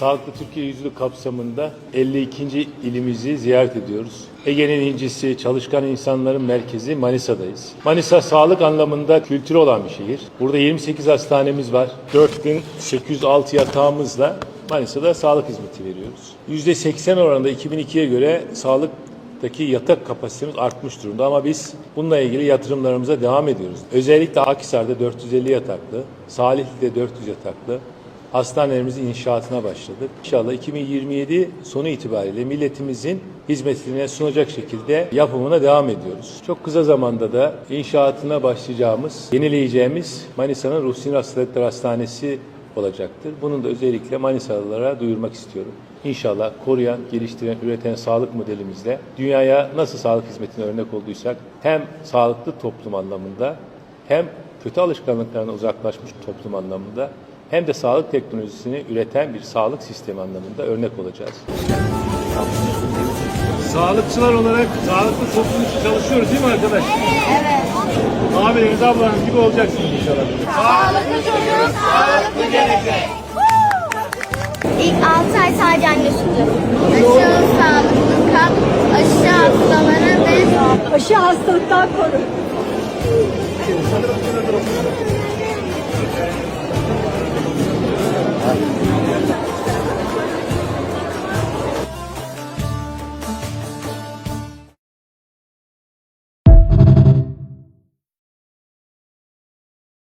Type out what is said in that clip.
Sağlıklı Türkiye Yüzyılı kapsamında 52. ilimizi ziyaret ediyoruz. Ege'nin incisi, çalışkan insanların merkezi Manisa'dayız. Manisa sağlık anlamında kültürü olan bir şehir. Burada 28 hastanemiz var. 4806 yatağımızla Manisa'da sağlık hizmeti veriyoruz. %80 oranında 2002'ye göre sağlık Daki yatak kapasitemiz artmış durumda ama biz bununla ilgili yatırımlarımıza devam ediyoruz. Özellikle Akhisar'da 450 yataklı, Salihli'de 400 yataklı hastanelerimizin inşaatına başladık. İnşallah 2027 sonu itibariyle milletimizin hizmetine sunacak şekilde yapımına devam ediyoruz. Çok kısa zamanda da inşaatına başlayacağımız, yenileyeceğimiz Manisa'nın Ruh Sinir Hastalıkları Hastanesi olacaktır. Bunun da özellikle Manisalılara duyurmak istiyorum. İnşallah koruyan, geliştiren, üreten sağlık modelimizle dünyaya nasıl sağlık hizmetine örnek olduysak hem sağlıklı toplum anlamında hem kötü alışkanlıklarına uzaklaşmış toplum anlamında hem de sağlık teknolojisini üreten bir sağlık sistemi anlamında örnek olacağız. Sağlıkçılar olarak sağlıklı toplum için çalışıyoruz değil mi arkadaş? Evet. Abileriniz, ablanız gibi olacaksınız inşallah. Sağlıklı çocuk, sağlıklı gelecek. İlk 6 ay sadece anne sütü. Aşı sağlıklı kal, aşı hastalara ve Aşı hastalıktan korur.